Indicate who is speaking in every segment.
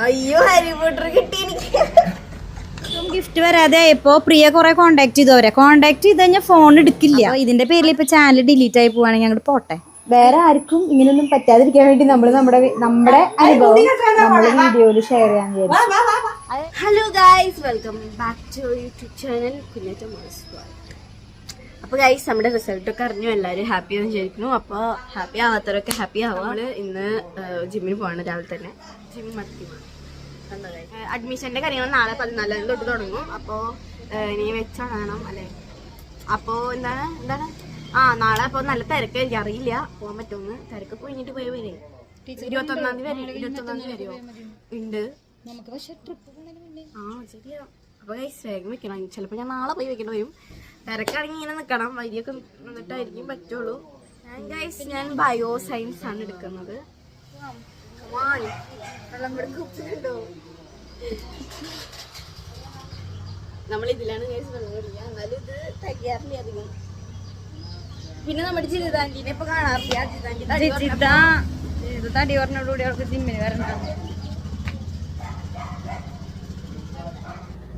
Speaker 1: അയ്യോ Harry Potter കിട്ടി എനിക്ക്.
Speaker 2: ഗിഫ്റ്റ് വരാതെ ഇപ്പോ പ്രിയ കുറെ കോണ്ടാക്ട് ചെയ്തവരെ. കോണ്ടാക്ട് ചെയ്ത് കഴിഞ്ഞാൽ ഫോൺ എടുക്കില്ല. അപ്പൊ ഇതിന്റെ പേരിൽ ഇപ്പൊ ചാനൽ ഡിലീറ്റ് ആയി പോവാണെങ്കിൽ അങ്ങോട്ട് പോട്ടെ. വേറെ ആർക്കും ഇങ്ങനൊന്നും പറ്റാതിരിക്കാൻ വേണ്ടി നമ്മൾ നമ്മുടെ നമ്മുടെ അനുഭവം നമ്മുടെ വീഡിയോയിൽ ഷെയർ ചെയ്യാൻ വിചാരിച്ചു.
Speaker 1: Hello guys welcome back to YouTube channel കുഞ്ഞേറ്റ മോസ് അപ്പോൾ ഗൈസ് നമ്മുടെ റിസൾട്ട് ഒക്കെ അറിഞ്ഞു. എല്ലാവരും ഹാപ്പി ആണെന്ന് വിചാരിക്കുന്നു. അപ്പോൾ ഹാപ്പി ആവാത്തവരൊക്കെ ഹാപ്പി ആവുക നമ്മൾ ഇന്ന് ജിമ്മിന് പോവാണ് രാവിലെ തന്നെ. ജിം അഡ്മിഷന്റെ കാര്യങ്ങൾ നാളെ പതിനാലാം തൊട്ട് തുടങ്ങും. അപ്പോൾ ഇനി വെച്ചോടണം അല്ലേ? അപ്പോൾ എന്താണ് എന്താണ്? ആ നാളെ അപ്പോൾ നല്ല തിരക്കായിരിക്കും. അറിയില്ല. പോകാൻ പറ്റുമെന്ന്. തിരക്ക് കഴിഞ്ഞിട്ട് പോയി വരെ ഇരുപത്തൊന്നാം തീയതി വരെ ഇരുപത്തൊന്നാം തീയതി വരെയോ ഉണ്ട്.
Speaker 2: നമുക്ക് പക്ഷെ ട്രിപ്പ്
Speaker 1: ആ ശരിയാ. അപ്പൊ ഗൈസ് വേഗം വെക്കണം. ചിലപ്പോ ഞാൻ നാളെ പോയി വെക്കേണ്ടി വരും. തിരക്കാണെങ്കിൽ ഇങ്ങനെ നിക്കണം. വൈദ്യൊക്കെ നിന്നിട്ടായിരിക്കും പറ്റുള്ളൂ. ഞാൻ ഗൈസ് ഞാൻ ബയോ സയൻസ് ആണ് എടുക്കുന്നത്. Come on. വെള്ളം ഇവിടെ നമ്മൾ ഇതിലാണ് ഗൈസ് വെള്ളം കുടിക്കുക. എന്നാലും ഇത് തികയാറില്ല അധികം. പിന്നെ നമ്മുടെ ജിതാന്റിനെ ഇപ്പൊ കാണാറില്ല? ജിതാന്റി ജിതാ
Speaker 2: ജിതാ പറഞ്ഞോടുകൂടി അവർക്ക് ജിമ്മിന് വരണം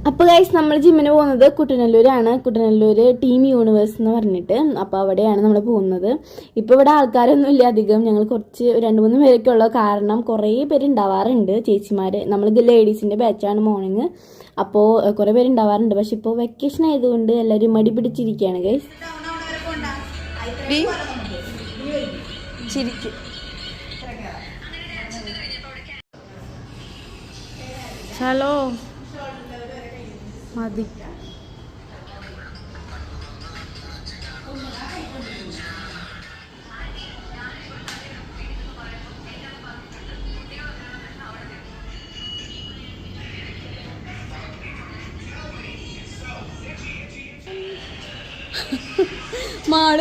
Speaker 3: അപ്പോൾ ഗൈസ് നമ്മൾ ജിമ്മിന് പോകുന്നത് കുട്ടനല്ലൂരാണ്. കുട്ടനല്ലൂർ ടീം യൂണിവേഴ്സ് എന്ന് പറഞ്ഞിട്ട്. അപ്പോൾ അവിടെയാണ് നമ്മൾ പോകുന്നത്. ഇപ്പോൾ ഇവിടെ ആൾക്കാരൊന്നും ഇല്ല അധികം. ഞങ്ങൾ കുറച്ച് രണ്ട് മൂന്ന് പേരൊക്കെ ഉള്ള. കാരണം കുറേ പേര് ഉണ്ടാവാറുണ്ട് ചേച്ചിമാർ നമ്മൾ ലേഡീസിന്റെ ബാച്ചാണ് മോർണിംഗ് അപ്പോൾ കുറേ പേര് ഉണ്ടാവാറുണ്ട്. പക്ഷെ ഇപ്പോൾ വെക്കേഷൻ ആയതുകൊണ്ട് എല്ലാവരും മടി പിടിച്ചിരിക്കുകയാണ് ഗൈസ്
Speaker 2: ചിരിക്കും ഹലോ. മതി. മാൾ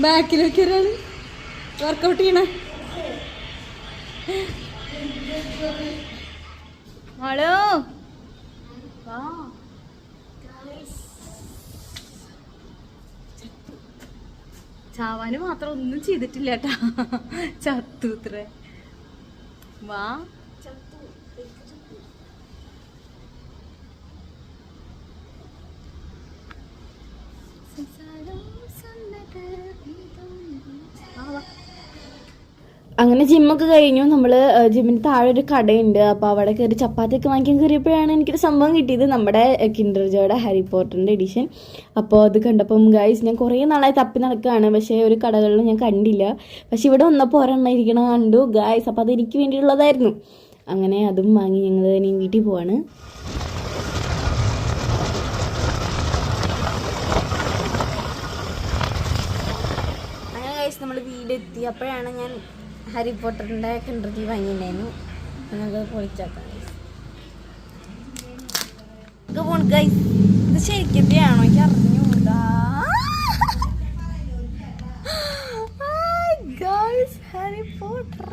Speaker 2: ബാക്കിലേക്ക് ഒരാൾ വർക്കൗട്ട് ചെയ്യണേ. മാളു? ചാവാന് മാത്രം ഒന്നും ചെയ്തിട്ടില്ല കേട്ടാ. ചത്തൂത്രേ. വാ.
Speaker 3: അങ്ങനെ ജിമ്മൊക്കെ കഴിഞ്ഞു. നമ്മൾ ജിമ്മിന് താഴെ ഒരു കടയുണ്ട്. അപ്പോൾ അവിടെ കയറി ചപ്പാത്തിയൊക്കെ വാങ്ങിക്കാൻ കയറിയപ്പോഴാണ് എനിക്കൊരു സംഭവം കിട്ടിയത്. നമ്മുടെ കിൻഡർ ജോയുടെ ഹാരി പോട്ടറിന്റെ എഡിഷൻ അപ്പോൾ അത് കണ്ടപ്പം ഗൈസ് ഞാൻ കുറേ നാളായി തപ്പി നടക്കുകയാണ്. പക്ഷേ ഒരു കടകളിലും ഞാൻ കണ്ടില്ല. പക്ഷേ ഇവിടെ വന്നപ്പോൾ ഒരെണ്ണം ഇരിക്കണം കണ്ടു. ഗൈസ് അപ്പോൾ അത് എനിക്ക് വേണ്ടിയുള്ളതായിരുന്നു. അങ്ങനെ അതും വാങ്ങി ഞങ്ങൾ തന്നെ വീട്ടിൽ പോവാണ്.
Speaker 1: നമ്മൾ വീടെത്തി. അപ്പോഴാണ് ഞാൻ ഹാരി പോട്ടറിന്റെ കിണ്ടർജി വാങ്ങിയിട്ടുണ്ടായിരുന്നു. അപ്പൊ പൊളിച്ചാക്കാം ഇത് ശരിക്കത്തെയാണോ? എനിക്ക് അറിഞ്ഞൂടാ ഗൈസ് ഇത് ഹാരി പോട്ടർ.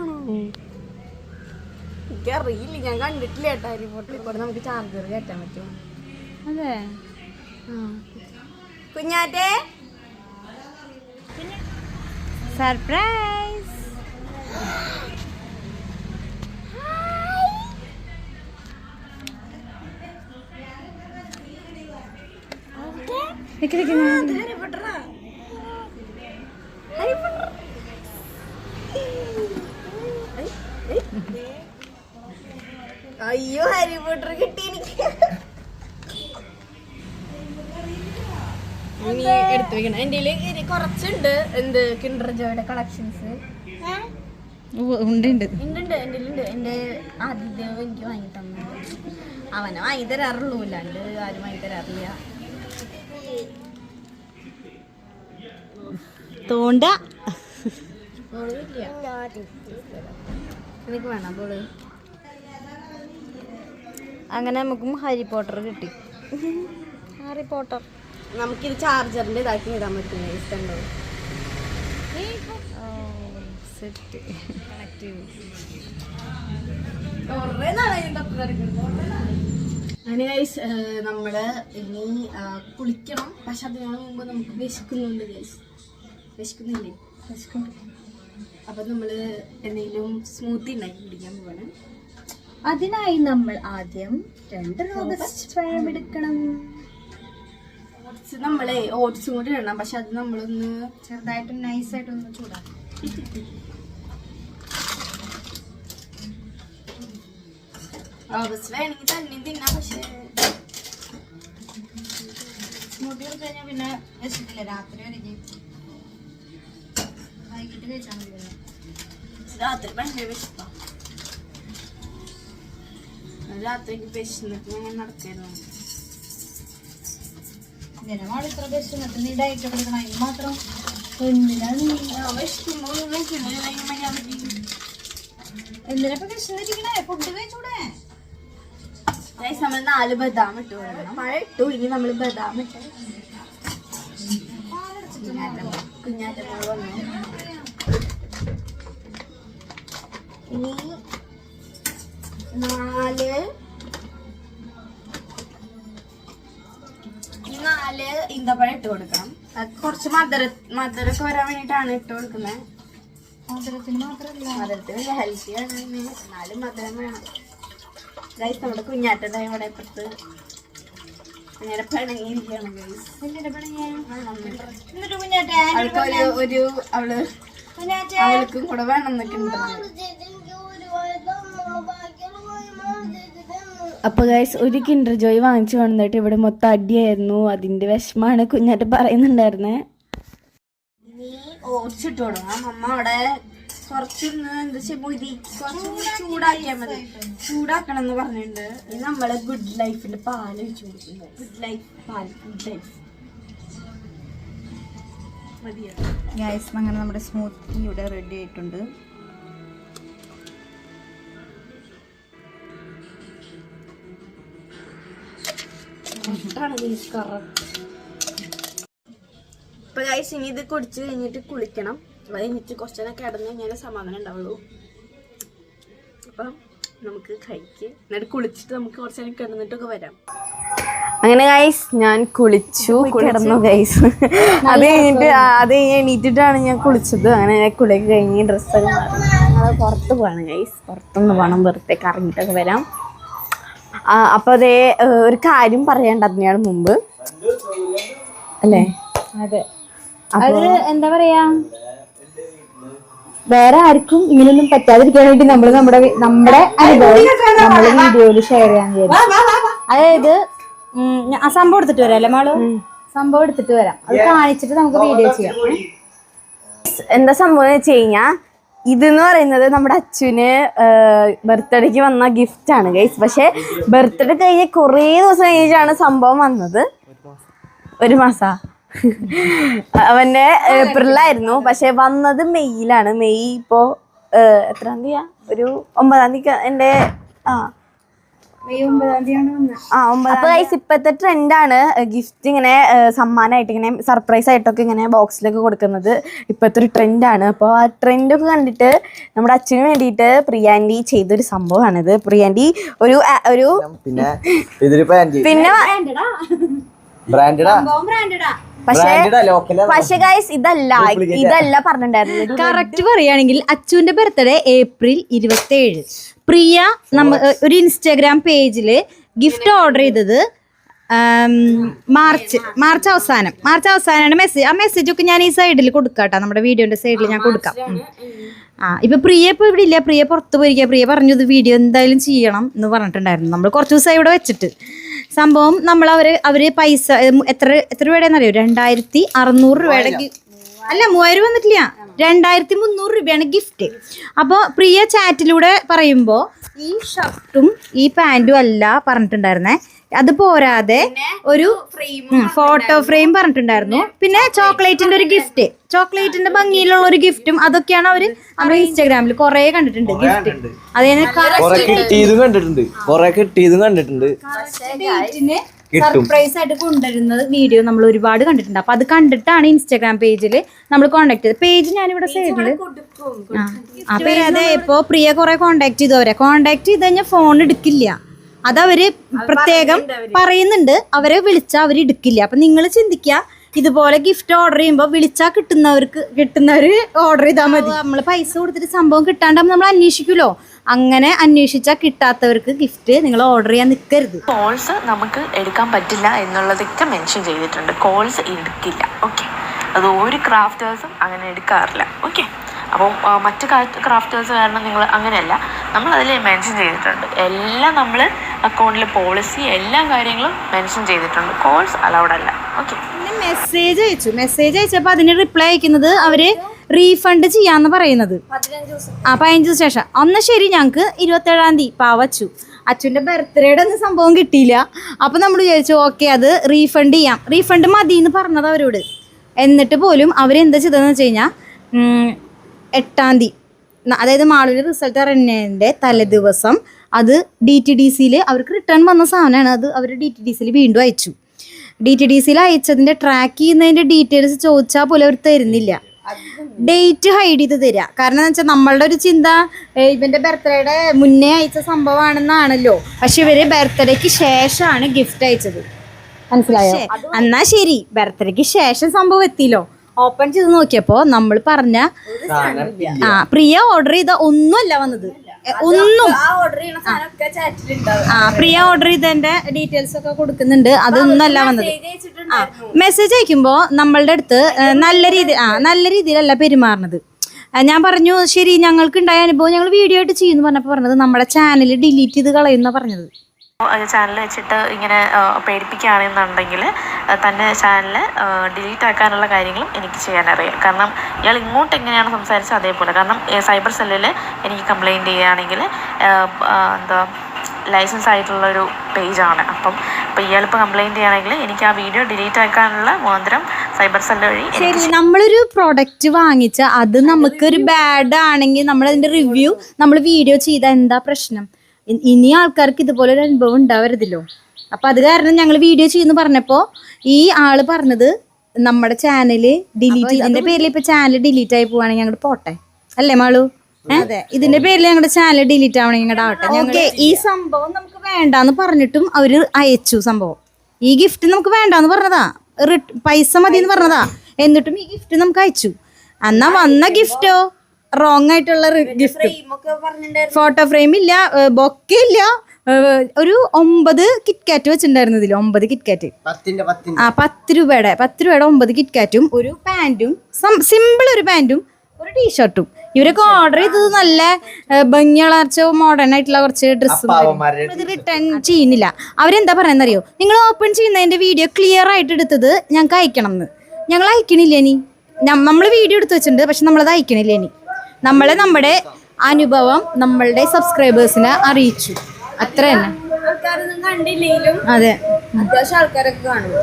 Speaker 1: ആണോ എനിക്കറിയില്ല ഞാൻ കണ്ടിട്ടില്ല കേട്ടോ ഹാരി പോട്ടർ. ഇവിടെ നമുക്ക് ചാർജർ കയറ്റാൻ പറ്റും
Speaker 2: അതെ.
Speaker 1: കുഞ്ഞാറ്റേ?
Speaker 2: സർപ്രൈസ്. നിക്ക് നിക്ക് ഞാൻ-
Speaker 1: ഹാരി പോട്ടറാ ഹാരി പോട്ടർ ഐ, ഐ. അയ്യോ ഹാരി പോട്ടർ കിട്ടി എനിക്ക് ഇനി എടുത്തു വെക്കണം എന്റെ കുറച്ചുണ്ട്. എന്ത് കിൻഡർ ജോയുടെ കളക്ഷൻസ്
Speaker 2: ഉണ്ട് ഉണ്ട്
Speaker 1: ഉണ്ട് എന്റെ ഉണ്ട് എന്റെ ആദിദേവ് എനിക്ക് വാങ്ങി തന്നു. അവനെ വാങ്ങി തരാറുള്ളൂ. അല്ലാണ്ട് ആരും വാങ്ങി തരാറില്ല.
Speaker 2: തോണ്ട.
Speaker 1: എനിക്ക് വേണം ബോൾ?
Speaker 2: അങ്ങനെ നമുക്കും ഹാരി പോട്ടർ കിട്ടി. Harry Potter.
Speaker 1: നമുക്കിത് ചാർജറിന്റെ ഇതാക്കി ഇടാൻ പറ്റുന്ന ഇഷ്ടമുണ്ടോ
Speaker 2: സെറ്റ് കണക്ട്
Speaker 1: അങ്ങനെ ഗൈസ് ഇനി കുളിക്കണം. പക്ഷെ അതിനു മുമ്പ് നമുക്ക് വിശക്കുന്നുണ്ട് ഗൈസ് വിശക്കുന്നില്ലേ? അപ്പൊ നമ്മൾ എന്തെങ്കിലും സ്മൂത്തി ഉണ്ടാക്കി കുടിക്കാൻ പോവാണ്.
Speaker 2: അതിനായി നമ്മൾ ആദ്യം രണ്ട് റോബസ്റ്റ് പഴം എടുക്കണം.
Speaker 1: ഓട്സ് നമ്മളെ ഓട്സും കൂടി ഇടണം. പക്ഷെ അത് നമ്മളൊന്ന്
Speaker 2: ചെറുതായിട്ട് നൈസായിട്ടൊന്ന് ചൂടാക്കാം
Speaker 1: റോബസ്റ്റ് വേണമെങ്കിൽ തന്നെ തിന്നാം പക്ഷേ
Speaker 2: മുടി കഴിഞ്ഞാൽ പിന്നെ വിശക്കില്ല. രാത്രി വരെ വൈകിട്ട് കഴിച്ചാൽ മതി.
Speaker 1: രാത്രി ഭയങ്കര വിശപ്പാ. രാത്രിക്ക് വിശന്നിട്ട് ഞാൻ നടക്കായിരുന്നു.
Speaker 2: ദിനമാണ് ഇത്ര വിശന്നിട്ട് നീ? ഡയറ്റ് എടുക്കണം അതിന് മാത്രം എന്തിനാണ് നീ
Speaker 1: വിശക്കുമ്പോൾ
Speaker 2: എന്തിനൊക്കെ വിശന്നിരിക്കണേ ഫുഡ് കഴിച്ചൂടെ?
Speaker 1: ഗൈസ് നമ്മൾ നാല് ബദാം ഇട്ട് കൊടുക്കണം. ഇനി നമ്മൾ ബദാം ഇട്ട് കുഞ്ഞാറ്റമ്മ വന്നു. ഇനി നാല് നാല് ഈന്തപ്പഴം ഇട്ട് കൊടുക്കണം. കുറച്ച് മധുര മധുരമൊക്കെ വരാൻ വേണ്ടിയിട്ടാണ് ഇട്ട് കൊടുക്കുന്നത്.
Speaker 2: മധുരത്തിന് മാത്രമല്ല
Speaker 1: മധുരത്തിന് ഹെൽത്തിയാണ് എന്നാലും മധുരം വേണം. ഗൈസ് നമ്മുടെ കുഞ്ഞാറ്റതായി ഇവിടെ ഇപ്പുറത്ത്. അങ്ങനെ പിണങ്ങിയിരിക്കുകയാണ് ഗൈസ് അവൾക്ക് ഒരു
Speaker 2: അവൾ
Speaker 1: അവൾക്കും കൂടെ വേണം എന്നൊക്കെ ഉണ്ട്.
Speaker 3: അപ്പോൾ ഗൈസ് ഒരു കിൻഡർ ജോയ് വാങ്ങിച്ചു വന്നിട്ട് ഇവിടെ മൊത്തം അടിയായിരുന്നു. അതിന്റെ വിഷമാണ് കുഞ്ഞാട്ട് പറയുന്നുണ്ടായിരുന്നേ.
Speaker 1: ഇനി അമ്മ അവിടെ കുറച്ചൊന്ന് എന്താ വെച്ചാൽ മുരി. കുറച്ചൊന്ന് ചൂടാക്കിയാൽ മതി. ചൂടാക്കണം എന്ന് പറഞ്ഞിട്ടുണ്ട്. ഇനി നമ്മൾ ഗുഡ് ലൈഫിന്റെ പാൽ ഒഴിച്ചു ഗുഡ് ലൈഫ് പാൽ ഗുഡ് ലൈഫ് മതിയോ?
Speaker 2: ഗൈസ് അങ്ങനെ നമ്മുടെ സ്മൂത്തി ഇവിടെ റെഡി ആയിട്ടുണ്ട്.
Speaker 1: ഇപ്പൊ ഗൈസ് ഇനി ഇത് കുടിച്ച് കഴിഞ്ഞിട്ട് കുളിക്കണം. അത് കഴിഞ്ഞിട്ട് കുറച്ചേരം കിടന്ന് കഴിഞ്ഞാൽ സമാധാനം ഉണ്ടാവുള്ളൂ. അപ്പം നമുക്ക് കഴിക്ക്. എന്നിട്ട് കുളിച്ചിട്ട് നമുക്ക് കുറച്ച് നേരം കിടന്നിട്ടൊക്കെ വരാം. അങ്ങനെ ഗൈസ് ഞാൻ കുളിച്ചു. കിടന്നു ഗൈസ് അത് കഴിഞ്ഞിട്ട് അത് കഴിഞ്ഞ് എണീറ്റിട്ടാണ് ഞാൻ കുളിച്ചത്. അങ്ങനെ ഞാൻ കുളിയൊക്കെ കഴിഞ്ഞ് ഡ്രസ്സൊക്കെ മാറി. ഞങ്ങൾ പുറത്ത് പോകണം ഗൈസ് പുറത്തൊന്ന് പോകണം വെറുതെ കറങ്ങിയിട്ടൊക്കെ വരാം. അപ്പൊ അതേ ഒരു കാര്യം പറയേണ്ട അതിനാണ് മുമ്പ്. അല്ലേ?
Speaker 2: അതെ. അത് എന്താ പറയാ? വേറെ ആർക്കും ഇങ്ങനൊന്നും പറ്റാതിരിക്കാൻ വേണ്ടി നമ്മൾ നമ്മുടെ നമ്മുടെ അനുഭവം നമ്മുടെ വീഡിയോയിൽ ഷെയർ ചെയ്യാൻ അതായത് ആ സംഭവം എടുത്തിട്ട് വരാം അല്ലേ മാളു സംഭവം എടുത്തിട്ട് വരാം. അത് കാണിച്ചിട്ട് നമുക്ക് വീഡിയോ ചെയ്യാം.
Speaker 1: എന്താ സംഭവം എന്ന് വെച്ച് കഴിഞ്ഞാ ഇതെന്ന് പറയുന്നത് നമ്മുടെ അച്ഛന് ബർത്ത്ഡേക്ക് വന്ന ഗിഫ്റ്റ് ആണ് ഗൈസ് പക്ഷെ ബർത്ത്ഡേ കഴിഞ്ഞ കുറേ ദിവസം കഴിഞ്ഞിട്ടാണ് സംഭവം വന്നത്. ഒരു മാസ. അവന്റെ ഏപ്രിലായിരുന്നു പക്ഷെ വന്നത് മെയ്യിലാണ്. മെയ് ഇപ്പോ എത്രാം തീയതിയാ? ഒരു ഒമ്പതാം തീയതി എന്റെ ആ
Speaker 2: മെയ് ഒമ്പതാം തീയതിയാണ് വന്നത്
Speaker 1: ആ അപ്പൊ ഗൈസ് ഇപ്പത്തെ ട്രെൻഡാണ് ഗിഫ്റ്റ് ഇങ്ങനെ സമ്മാനമായിട്ട് ഇങ്ങനെ സർപ്രൈസ് ആയിട്ടൊക്കെ ഇങ്ങനെ ബോക്സിലൊക്കെ കൊടുക്കുന്നത്. ഇപ്പത്തെ ഒരു ട്രെൻഡാണ് അപ്പോൾ ആ ട്രെൻഡൊക്കെ കണ്ടിട്ട് നമ്മുടെ അച്ഛന് വേണ്ടിയിട്ട് പ്രിയാൻഡി ചെയ്തൊരു സംഭവമാണിത്. പ്രിയാൻഡി ഒരു ഒരു
Speaker 4: പിന്നെ
Speaker 1: പക്ഷെ ഗൈസ് ഇതല്ല ഇതല്ല പറഞ്ഞിട്ടുണ്ടായിരുന്നത്.
Speaker 2: കറക്റ്റ് പറയുകയാണെങ്കിൽ അച്ചുവിന്റെ ബർത്ത്ഡേ ഏപ്രിൽ ഇരുപത്തി ഏഴ് പ്രിയ നമ്മ ഒരു ഇൻസ്റ്റാഗ്രാം പേജിൽ ഗിഫ്റ്റ് ഓർഡർ ചെയ്തത് മാർച്ച് മാർച്ച് അവസാനം. മാർച്ച് അവസാനമാണ് മെസ്സേജ് ആ മെസ്സേജ് ഒക്കെ ഞാൻ ഈ സൈഡിൽ കൊടുക്കാട്ടോ നമ്മുടെ വീഡിയോന്റെ സൈഡിൽ ഞാൻ കൊടുക്കാം. ആ ഇപ്പൊ പ്രിയ ഇപ്പൊ ഇവിടെ ഇല്ല. പ്രിയ പുറത്ത് പോയിരിക്കുക പ്രിയ പറഞ്ഞു ഇത് വീഡിയോ എന്തായാലും ചെയ്യണം എന്ന് പറഞ്ഞിട്ടുണ്ടായിരുന്നു. നമ്മൾ കുറച്ച് ദിവസം ഇവിടെ വെച്ചിട്ട്. സംഭവം നമ്മൾ അവർ അവർ പൈസ എത്ര എത്ര രൂപയുടെ എന്നറിയോ രണ്ടായിരത്തി അറുന്നൂറ് രൂപയുടെ അല്ല മൂവായിരം വന്നിട്ടില്ല. രണ്ടായിരത്തി മുന്നൂറ് രൂപയാണ് ഗിഫ്റ്റ് അപ്പോൾ പ്രിയ ചാറ്റിലൂടെ പറയുമ്പോൾ ഈ ഷർട്ടും ഈ പാന്റും അല്ല പറഞ്ഞിട്ടുണ്ടായിരുന്നേ. അത് പോരാതെ ഒരു ഫോട്ടോ ഫ്രെയിം പറഞ്ഞിട്ടുണ്ടായിരുന്നു. പിന്നെ ചോക്ലേറ്റിന്റെ ഒരു ഗിഫ്റ്റ് ചോക്ലേറ്റിന്റെ ഭംഗിയിലുള്ള ഒരു ഗിഫ്റ്റും അതൊക്കെയാണ് അവർ നമ്മുടെ ഇൻസ്റ്റാഗ്രാമിൽ കുറെ കണ്ടിട്ടുണ്ട് ഗിഫ്റ്റ്
Speaker 4: അതേ കിട്ടിയതും കണ്ടിട്ടുണ്ട്. കുറെ കിട്ടിയതും കണ്ടിട്ടുണ്ട്.
Speaker 2: സർപ്രൈസ് ആയിട്ട് കൊണ്ടുവരുന്നത് വീഡിയോ നമ്മൾ ഒരുപാട് കണ്ടിട്ടുണ്ട്. അപ്പൊ അത് കണ്ടിട്ടാണ് ഇൻസ്റ്റാഗ്രാം പേജിൽ നമ്മൾ കോണ്ടാക്ട് ചെയ്തത്. പേജ് ഞാനിവിടെ സൈഡിൽ ആ. പേര് അതെ ഇപ്പോ പ്രിയ കുറെ കോണ്ടാക്ട് ചെയ്തവരെ കോണ്ടാക്ട് ചെയ്ത് കഴിഞ്ഞാൽ ഫോൺ എടുക്കില്ല. അതവര് പ്രത്യേകം പറയുന്നുണ്ട് അവരെ. വിളിച്ചാൽ അവർ എടുക്കില്ല. അപ്പൊ നിങ്ങൾ ചിന്തിക്കുക ഇതുപോലെ ഗിഫ്റ്റ് ഓർഡർ ചെയ്യുമ്പോൾ വിളിച്ചാൽ കിട്ടുന്നവർക്ക് കിട്ടുന്നവർ ഓർഡർ ചെയ്താൽ മതി. നമ്മൾ പൈസ കൊടുത്തിട്ട് സംഭവം കിട്ടാണ്ടാകുമ്പോൾ നമ്മൾ അന്വേഷിക്കുമല്ലോ അങ്ങനെ അന്വേഷിച്ചാൽ കിട്ടാത്തവർക്ക് ഗിഫ്റ്റ് നിങ്ങൾ ഓർഡർ ചെയ്യാൻ നിൽക്കരുത്
Speaker 5: കോൾസ് നമുക്ക് എടുക്കാൻ പറ്റില്ല എന്നുള്ളതൊക്കെ മെൻഷൻ ചെയ്തിട്ടുണ്ട്. കോൾസ് എടുക്കില്ല. ഓക്കെ അത് ഒരു ക്രാഫ്റ്റേഴ്സും അങ്ങനെ എടുക്കാറില്ല. ഓക്കെ അപ്പോൾ മറ്റു ക്രാഫ്റ്റേഴ്സ് കാരണം നിങ്ങൾ അങ്ങനെയല്ല. നമ്മൾ അതിൽ മെൻഷൻ ചെയ്തിട്ടുണ്ട്. എല്ലാം നമ്മൾ അക്കൗണ്ടിൽ പോളിസി എല്ലാ കാര്യങ്ങളും മെൻഷൻ ചെയ്തിട്ടുണ്ട്. കോൾസ് അലൗഡ് അല്ല. ഓക്കെ
Speaker 2: പിന്നെ മെസ്സേജ് അയച്ചു. മെസ്സേജ് അയച്ചപ്പോൾ അതിന് റിപ്ലൈ അയക്കുന്നത് അവർ റീഫണ്ട് ചെയ്യാന്ന് പറയുന്നത്. ആ പതിനഞ്ച് ദിവസം ശേഷം. അന്ന് ശരി ഞങ്ങൾക്ക് ഇരുപത്തേഴാം തീയതി പാവച്ചു അച്ഛന്റെ ബർത്ത്ഡേയുടെ ഒന്നും സംഭവം കിട്ടിയില്ല. അപ്പം നമ്മൾ വിചാരിച്ചു ഓക്കെ അത് റീഫണ്ട് ചെയ്യാം. റീഫണ്ട് മതി എന്ന് പറഞ്ഞത് അവരോട്. എന്നിട്ട് പോലും അവരെന്താ ചെയ്തതെന്ന് വെച്ച് കഴിഞ്ഞാൽ എട്ടാം തീയതി. അതായത് മാളൂര് റിസൾട്ട് അറിഞ്ഞതിന്റെ തലേദിവസം അത് ഡി ടി ഡി സിയിൽ അവർക്ക് റിട്ടേൺ വന്ന സാധനമാണ്. അത് അവർ ഡി ടി ഡി സിയിൽ വീണ്ടും അയച്ചു. ഡി ടി ഡി സിയിൽ അയച്ചതിന്റെ ട്രാക്ക് ചെയ്യുന്നതിന്റെ ഡീറ്റെയിൽസ് ചോദിച്ചാൽ പോലും അവർ തരുന്നില്ല. ഡേറ്റ് ഹൈഡ് ചെയ്ത് തരിക കാരണം എന്ന് വെച്ചാൽ നമ്മളുടെ ഒരു ചിന്ത ഇവന്റെ ബർത്ത്ഡേയുടെ മുന്നേ അയച്ച സംഭവമാണെന്നാണല്ലോ. പക്ഷെ ഇവർ ബർത്ത്ഡേക്ക് ശേഷമാണ് ഗിഫ്റ്റ് അയച്ചത്. മനസ്സിലായോ? എന്നാ ശരി. ബർത്ത്ഡേക്ക് ശേഷം സംഭവം എത്തിയില്ലോ. ഓപ്പൺ ചെയ്ത് നോക്കിയപ്പോ നമ്മൾ പറഞ്ഞ ആ പ്രിയ ഓർഡർ ചെയ്ത ഒന്നുമല്ല വന്നത്. ഒന്നും.
Speaker 1: ആ
Speaker 2: പ്രിയ ഓർഡർ ചെയ്തതിന്റെ ഡീറ്റെയിൽസ് ഒക്കെ കൊടുക്കുന്നുണ്ട്. അതൊന്നല്ല വന്നത്. ആ മെസ്സേജ് അയക്കുമ്പോൾ നമ്മളുടെ അടുത്ത് നല്ല രീതി ആ നല്ല രീതിയിലല്ല പെരുമാറുന്നത് ഞാൻ പറഞ്ഞു ശരി ഞങ്ങൾക്ക് ഉണ്ടായ അനുഭവം ഞങ്ങൾ വീഡിയോ ആയിട്ട് ചെയ്യുന്നു പറഞ്ഞപ്പോൾ പറഞ്ഞത് നമ്മുടെ ചാനൽ ഡിലീറ്റ് ചെയ്ത് കളയുന്ന പറഞ്ഞത്.
Speaker 5: ചാനൽ വെച്ചിട്ട് ഇങ്ങനെ പേടിപ്പിക്കുകയാണെന്നുണ്ടെങ്കിൽ തന്റെ തന്നെ ചാനൽ ഡിലീറ്റ് ആക്കാനുള്ള കാര്യങ്ങളും എനിക്ക് ചെയ്യാനറിയാം കാരണം ഇയാൾ ഇങ്ങോട്ട് എങ്ങനെയാണ് സംസാരിച്ചത് അതേപോലെ. കാരണം സൈബർ സെല്ലിൽ എനിക്ക് കംപ്ലയിന്റ് ചെയ്യുകയാണെങ്കിൽ എന്താ ലൈസൻസ് ആയിട്ടുള്ളൊരു പേജാണ് അപ്പം അപ്പോൾ ഇയാളിപ്പോൾ കംപ്ലയിന്റ് ചെയ്യുകയാണെങ്കിൽ എനിക്ക് ആ വീഡിയോ ഡിലീറ്റ് ആക്കാനുള്ള മോതിരം സൈബർ സെല്ല് വഴി
Speaker 2: ശരി നമ്മളൊരു പ്രോഡക്റ്റ് വാങ്ങിച്ച അത് നമുക്കൊരു ബാഡ് ആണെങ്കിൽ നമ്മൾ അതിന്റെ റിവ്യൂ നമ്മൾ വീഡിയോ ചെയ്താൽ എന്താ പ്രശ്നം? ഇനി ആൾക്കാർക്ക് ഇതുപോലെ ഒരു അനുഭവം ഉണ്ടാവരുതല്ലോ. അപ്പൊ അത് കാരണം ഞങ്ങൾ വീഡിയോ ചെയ്യുന്നു പറഞ്ഞപ്പോൾ ഈ ആൾ പറഞ്ഞത് നമ്മുടെ ചാനൽ ഡിലീറ്റ് ഇതിന്റെ പേരിൽ ഇപ്പൊ ചാനൽ ഡിലീറ്റ് ആയി പോവാണെങ്കിൽ ഞങ്ങൾ പോട്ടെ? അല്ലേ മാളു? ഇതിന്റെ പേരിൽ ഞങ്ങളുടെ ചാനൽ ഡിലീറ്റ് ആവണെങ്കിൽ ഞങ്ങളുടെ ആവട്ടെ. ഈ സംഭവം നമുക്ക് വേണ്ടാന്ന് പറഞ്ഞിട്ടും അവർ അയച്ചു സംഭവം. ഈ ഗിഫ്റ്റ് നമുക്ക് വേണ്ടാന്ന് പറഞ്ഞതാ. റിട്ട്- പൈസ മതി എന്ന് പറഞ്ഞതാ. എന്നിട്ടും ഈ ഗിഫ്റ്റ് നമുക്ക് അയച്ചു. എന്നാ വന്ന ഗിഫ്റ്റോ റോങ് ആയിട്ടുള്ള ഗിഫ്റ്റ് ഫോട്ടോ ഫ്രെയിം ഇല്ല ബൊക്കെ ഇല്ല. ഒരു ഒമ്പത് കിറ്റ്കാറ്റ് വെച്ചിട്ടുണ്ടായിരുന്നു ഇതിൽ ഒമ്പത് കിറ്റ്കാറ്റ് ആ പത്ത് രൂപയുടെ പത്ത് രൂപയുടെ ഒമ്പത് കിറ്റ്കാറ്റും ഒരു പാന്റും സിമ്പിൾ ഒരു പാന്റും ഒരു ടീഷർട്ടും ഇവരൊക്കെ ഓർഡർ ചെയ്തത് നല്ല ഭംഗിയുള്ള മോഡേൺ ആയിട്ടുള്ള കുറച്ച് ഡ്രസ്സ് ഇത് റിട്ടേൺ ചെയ്യുന്നില്ല. അവരെന്താ പറയുന്നറിയോ? നിങ്ങൾ ഓപ്പൺ ചെയ്യുന്നതിന്റെ വീഡിയോ ക്ലിയർ ആയിട്ട് എടുത്തത് ഞങ്ങൾക്ക് അയക്കണം എന്ന് ഞങ്ങൾ അയക്കണില്ല ഇനി. നമ്മൾ വീഡിയോ എടുത്ത് വെച്ചിട്ടുണ്ട് പക്ഷെ നമ്മളത് അയക്കണില്ല ഇനി. നമ്മളെ നമ്മുടെ അനുഭവം നമ്മളുടെ സബ്സ്ക്രൈബേഴ്സിനെ അറിയിച്ചു. അത്ര തന്നെ. അതെ.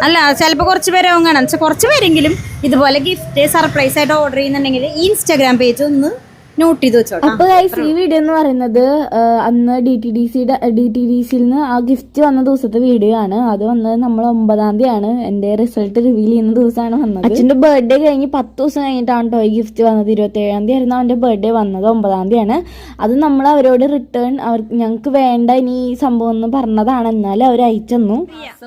Speaker 2: അല്ല ചിലപ്പോൾ കുറച്ച് പേരാവും കാണാം. കുറച്ച് പേരെങ്കിലും ഇതുപോലെ ഗിഫ്റ്റ് സർപ്രൈസ് ആയിട്ട് ഓർഡർ ചെയ്യുന്നുണ്ടെങ്കിൽ ഈ ഇൻസ്റ്റാഗ്രാം പേജ് ഒന്ന് നോട്ട് ചെയ്ത് വെച്ചോട്ടോ.
Speaker 3: അപ്പൊ ഗൈസ് ഈ വീഡിയോ എന്ന് പറയുന്നത് അന്ന് ഡി ടി ഡി സിയുടെ ഡി ടി ഡി സിയിൽ നിന്ന് ആ ഗിഫ്റ്റ് വന്ന ദിവസത്തെ വീഡിയോ ആണ്. അത് വന്നത് നമ്മൾ ഒമ്പതാം തീയതിയാണ് എന്റെ റിസൾട്ട് റിവീൽ ചെയ്യുന്ന ദിവസമാണ് വന്നത്. അച്ഛന്റെ ബർത്ത്ഡേ കഴിഞ്ഞ് പത്ത് ദിവസം കഴിഞ്ഞിട്ടാണ് കേട്ടോ ഈ ഗിഫ്റ്റ് വന്നത്. ഇരുപത്തി ഏഴാം തീയതി ആയിരുന്നു അവന്റെ ബർത്ത്ഡേ വന്നത് ഒമ്പതാം തീയതിയാണ് അത് നമ്മൾ അവരോട് റിട്ടേൺ അവർ ഞങ്ങൾക്ക് വേണ്ട ഇനി ഈ സംഭവം എന്ന് പറഞ്ഞതാണ്. എന്നാലും അവർ അയച്ചെന്നു.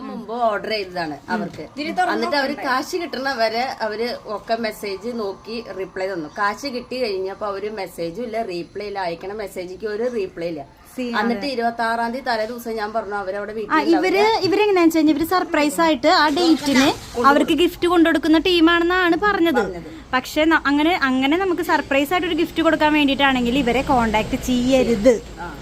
Speaker 6: മുമ്പ് ഓർഡർ ചെയ്തതാണ് അവർക്ക്. എന്നിട്ട് അവർ കാശ് കിട്ടണ വരെ അവർ ഒക്കെ മെസ്സേജ് നോക്കി റിപ്ലൈ തന്നു. കാശ് കിട്ടി കഴിഞ്ഞപ്പോ അവർ മെസ്സേജും ഇല്ല റീപ്ലൈ ഇല്ല. അയക്കണ മെസ്സേജിക്ക് ഒരു റീപ്ലൈ ഇല്ല. എന്നിട്ട് ഇരുപത്തി ആറാം തീയതി തലേ ദിവസം ഞാൻ പറഞ്ഞു അവരവിടെ
Speaker 2: ഇവർ ഇവരെങ്ങനെയാന്ന് വെച്ച് കഴിഞ്ഞാൽ ഇവർ സർപ്രൈസ് ആയിട്ട് ആ ഡേറ്റിന് അവർക്ക് ഗിഫ്റ്റ് കൊണ്ടുകൊടുക്കുന്ന ടീമാണെന്നാണ് പറഞ്ഞത്. പക്ഷെ അങ്ങനെ അങ്ങനെ നമുക്ക് സർപ്രൈസ് ആയിട്ട് ഒരു ഗിഫ്റ്റ് കൊടുക്കാൻ വേണ്ടിയിട്ടാണെങ്കിൽ ഇവരെ കോണ്ടാക്ട് ചെയ്യരുത്.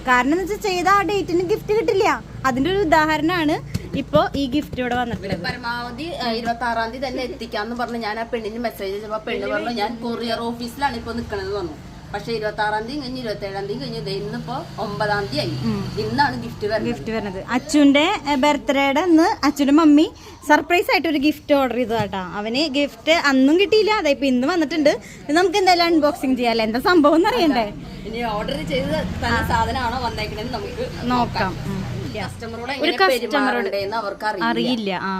Speaker 2: കാരണം എന്ന് വെച്ചാൽ ചെയ്ത ആ ഡേറ്റിന് ഗിഫ്റ്റ് കിട്ടില്ല. അതിന്റെ ഒരു ഉദാഹരണമാണ് ഇപ്പോ ഈ ഗിഫ്റ്റ് ഇവിടെ വന്നിട്ടുണ്ട്
Speaker 6: പരമാവധി ഇരുപത്തി ആറാം തീയതി തന്നെ എത്തിക്കാന്ന് പറഞ്ഞു ഞാൻ ആ പെണ്ണിന് മെസ്സേജ് അയച്ചപ്പോ പെണ്ണ് പറഞ്ഞു ഞാൻ കൊറിയർ ഓഫീസിലാണ് ഇപ്പൊ നിക്കണെന്ന് പറഞ്ഞു. പക്ഷെ ഇരുപത്തി ആറാം തീയതി കഴിഞ്ഞ് ഇരുപത്തി ഏഴാം തീയതി കഴിഞ്ഞ് ഇന്നിപ്പോ ഒമ്പതാം തീയതി ആയി. ഇന്നാണ് ഗിഫ്റ്റ് വരുന്നത്.
Speaker 2: ഗിഫ്റ്റ് വരുന്നത്. അച്ഛന്റെ ബർത്ത്ഡേയുടെ അന്ന് അച്ഛന്റെ മമ്മി സർപ്രൈസ് ആയിട്ട് ഒരു ഗിഫ്റ്റ് ഓർഡർ ചെയ്തു കേട്ടോ അവന് ഗിഫ്റ്റ് അന്നും കിട്ടിയില്ല അതെ ഇപ്പൊ ഇന്ന് വന്നിട്ടുണ്ട്. നമുക്ക് എന്തായാലും അൺബോക്സിങ് ചെയ്യാല്ലേ എന്താ സംഭവം എന്ന് അറിയണ്ടേ?
Speaker 6: ഇനി ഓർഡർ ചെയ്ത് സാധനമാണോ വന്നേക്കണെന്ന് നമുക്ക്
Speaker 2: നോക്കാം.
Speaker 6: കസ്റ്റമറോട് അറിയില്ല
Speaker 2: ആ.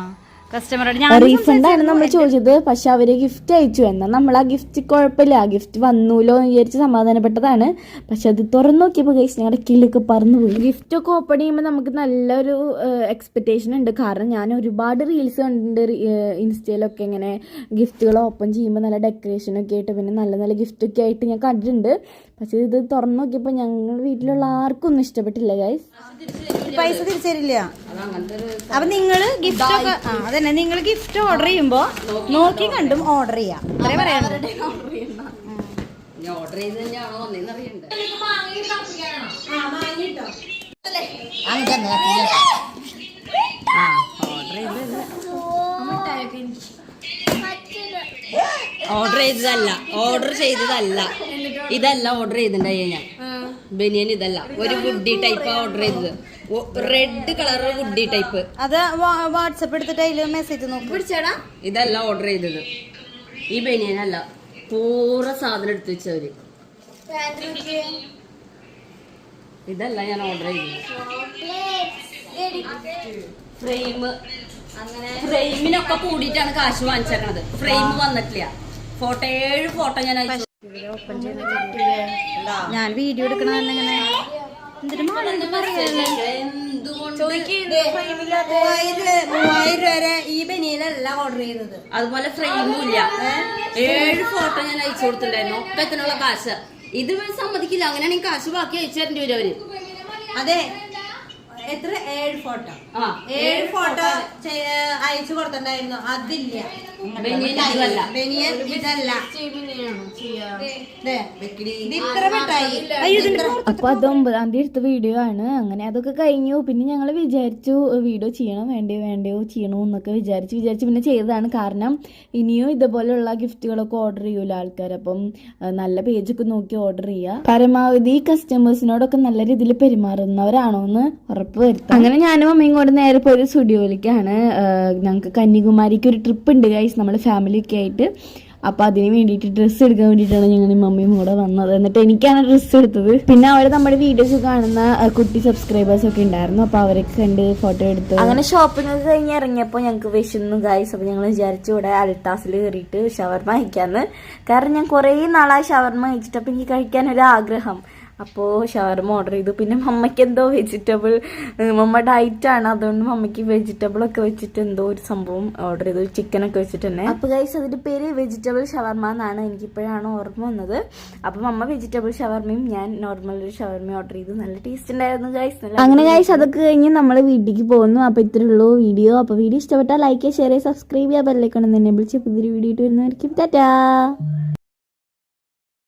Speaker 2: കസ്റ്റമറോട്
Speaker 3: റീഫണ്ട് ആണ് നമ്മൾ ചോദിച്ചത്. പക്ഷെ അവർ ഗിഫ്റ്റ് അയച്ചു എന്നാൽ നമ്മൾ ആ ഗിഫ്റ്റ് കുഴപ്പമില്ല. ആ ഗിഫ്റ്റ് വന്നൂലോ എന്ന് വിചാരിച്ച് സമാധാനപ്പെട്ടതാണ്. പക്ഷെ അത് തുറന്നു നോക്കിയപ്പോൾ കഴിച്ച് ഞങ്ങളുടെ കിളിക്ക് പറന്നു പോയി. ഗിഫ്റ്റ് ഒക്കെ ഓപ്പൺ ചെയ്യുമ്പോൾ നമുക്ക് നല്ലൊരു എക്സ്പെക്റ്റേഷൻ ഉണ്ട്. കാരണം ഞാൻ ഒരുപാട് റീൽസ് കണ്ടിട്ടുണ്ട്. ഇൻസ്റ്റയിലൊക്കെ ഇങ്ങനെ ഗിഫ്റ്റുകൾ ഓപ്പൺ ചെയ്യുമ്പോൾ നല്ല ഡെക്കറേഷൻ ഒക്കെ ആയിട്ട് പിന്നെ നല്ല നല്ല ഗിഫ്റ്റ് ഒക്കെ ആയിട്ട് ഞാൻ കണ്ടിട്ടുണ്ട്. പക്ഷെ ഇത് തുറന്നു നോക്കിയപ്പോൾ ഞങ്ങൾ വീട്ടിലുള്ള ആർക്കും ഒന്നും ഇഷ്ടപ്പെട്ടില്ല ഗൈസ്
Speaker 2: പൈസ തിരിച്ചരില്ല അപ്പൊ നിങ്ങൾ ഗിഫ്റ്റ് ഒക്കെ ആ അതന്നെ. നിങ്ങൾ ഗിഫ്റ്റ് ഓർഡർ ചെയ്യുമ്പോ നോക്കി കണ്ടും? ഓർഡർ ചെയ്യാം. അത്രേ പറയാനുള്ളൂ.
Speaker 6: ഞാൻ ഓർഡർ ചെയ്ത് തന്നെയാണോ ഓർഡർ ചെയ്തതല്ല. ഓർഡർ ചെയ്തതല്ല. ഇതല്ല ഓർഡർ ചെയ്തിട്ടുണ്ടായി ഞാൻ. ബനിയൻ ഇതല്ല. ഒരു വുഡി ടൈപ്പ് ഓർഡർ ചെയ്തത്. റെഡ് കളർ വുഡി ടൈപ്പ്
Speaker 2: അത് വാട്സപ്പ് എടുത്തിട്ട് അതിൽ മെസ്സേജ് നോക്ക്.
Speaker 6: ഇതല്ല ഓർഡർ ചെയ്തത്. ഈ ബനിയനല്ല. പൂറ സാധനം എടുത്തു വെച്ചവര്. ഇതല്ല ഞാൻ ഓർഡർ ചെയ്തത്. ഫ്രെയിം ഫ്രെയിമിനൊക്കെ കൂടിയിട്ടാണ് കാശ് വാങ്ങിച്ചേക്കണത്. ഫ്രെയിം വന്നിട്ടില്ല. ഫോട്ടോ ഏഴ് ഫോട്ടോ ഞാൻ
Speaker 2: ഞാൻ വീഡിയോ എടുക്കണ തന്നെ ഇങ്ങനെ മൂവായിരം വരെ ഈ ബനിയനല്ല ഓർഡർ ചെയ്തത്.
Speaker 6: അതുപോലെ ഫ്രെയിമും ഇല്ല ഏഴ് ഫോട്ടോ ഞാൻ അയച്ചു കൊടുത്തിട്ടുണ്ടായിരുന്നു. ഒക്കെ എത്തനുള്ള കാശ്. ഇത് സമ്മതിക്കില്ല. അങ്ങനെയാണെങ്കിൽ കാശ് ബാക്കി അയച്ചു തരേണ്ടി വരും അവർ.
Speaker 2: അതെ. എത്ര? ഏഴ് ഫോട്ടോ.
Speaker 6: ആ
Speaker 2: ഏഴ് ഫോട്ടോ അയച്ചു കൊടുത്തിട്ടുണ്ടായിരുന്നു. അതില്ല.
Speaker 3: അപ്പൊ അത് ഒമ്പതാം തീയതി എടുത്ത വീഡിയോ ആണ്. അങ്ങനെ അതൊക്കെ കഴിഞ്ഞു. പിന്നെ ഞങ്ങൾ വിചാരിച്ചു വീഡിയോ ചെയ്യണം. വേണ്ടയോ വേണ്ടയോ ചെയ്യണോ എന്നൊക്കെ വിചാരിച്ചു. വിചാരിച്ചു പിന്നെ ചെയ്തതാണ്. കാരണം ഇനിയും ഇതുപോലെയുള്ള ഗിഫ്റ്റുകളൊക്കെ ഓർഡർ ചെയ്യൂല ആൾക്കാർ അപ്പം നല്ല പേജൊക്കെ നോക്കി ഓർഡർ ചെയ്യുക പരമാവധി കസ്റ്റമേഴ്സിനോടൊക്കെ നല്ല രീതിയിൽ പെരുമാറുന്നവരാണോ എന്ന് ഉറപ്പ് വരുത്താം. അങ്ങനെ ഞാനും അമ്മയും കൊണ്ട് നേരെ പോയത് സ്റ്റുഡിയോയിലേക്കാണ് ഞങ്ങൾക്ക് കന്യാകുമാരിക്ക് ഒരു ട്രിപ്പ് ഉണ്ട് ഗൈസ് നമ്മൾ ഫാമിലിയൊക്കെ ആയിട്ട്. അപ്പോൾ അതിന് വേണ്ടിയിട്ട് ഡ്രസ്സ് എടുക്കാൻ വേണ്ടിയിട്ടാണ് ഞങ്ങൾ മമ്മിയും കൂടെ വന്നത്. എന്നിട്ട് എനിക്കാണ് ഡ്രസ്സ് എടുത്തത്. പിന്നെ അവിടെ നമ്മുടെ വീഡിയോസ് കാണുന്ന കുട്ടി സബ്സ്ക്രൈബേഴ്സ് ഒക്കെ ഉണ്ടായിരുന്നു. അപ്പോൾ അവരൊക്കെ കണ്ട് ഫോട്ടോ എടുത്തു. അങ്ങനെ ഷോപ്പിംഗ് ഒക്കെ കഴിഞ്ഞ് ഇറങ്ങിയപ്പോൾ ഞങ്ങൾക്ക് വിശന്നു ഗായ്സ് അപ്പോൾ ഞങ്ങൾ വിചാരിച്ചു ഇവിടെ അൽട്ടാസിൽ കയറിയിട്ട് ഷവർമ കഴിക്കാന്ന്. കാരണം ഞാൻ കുറേ നാളായി ഷവർമ കഴിച്ചിട്ട് അപ്പോൾ എനിക്ക് കഴിക്കാൻ ഒരു ആഗ്രഹം. അപ്പോൾ ഷവർമ ഓർഡർ ചെയ്തു. പിന്നെ മമ്മയ്ക്ക് എന്തോ വെജിറ്റബിൾ മമ്മ ഡയറ്റ് ആണ്. അതുകൊണ്ട് മമ്മയ്ക്ക് വെജിറ്റബിൾ ഒക്കെ വെച്ചിട്ട് എന്തോ ഒരു സംഭവം ഓർഡർ ചെയ്തു. ചിക്കൻ ഒക്കെ വെച്ചിട്ട് തന്നെ. അപ്പോൾ ഗൈസ് അതിന്റെ പേര് വെജിറ്റബിൾ ഷവർമ എന്നാണ് എനിക്കിപ്പോഴാണ് ഓർമ്മ വന്നത്. അപ്പോൾ മമ്മ വെജിറ്റബിൾ ഷവർമയും ഞാൻ നോർമൽ ഒരു ഷവർമ ഓർഡർ ചെയ്തു. നല്ല ടേസ്റ്റ് ഉണ്ടായിരുന്നു ഗൈസ് അങ്ങനെ ഗൈസ് അതൊക്കെ കഴിഞ്ഞ് നമ്മൾ വീട്ടിലേക്ക് പോകുന്നു. അപ്പോൾ ഇത്രേ ഉള്ളൂ വീഡിയോ. അപ്പോൾ വീഡിയോ ഇഷ്ടപ്പെട്ടാൽ ലൈക്ക് ഷെയർ സബ്സ്ക്രൈബ് ചെയ്യുക ബെല്ലൈക്കണം തന്നെ വിളിച്ച് പുതിയൊരു വീഡിയോ ഇട്ട് വരുന്നതായിരിക്കും. ടാറ്റാ!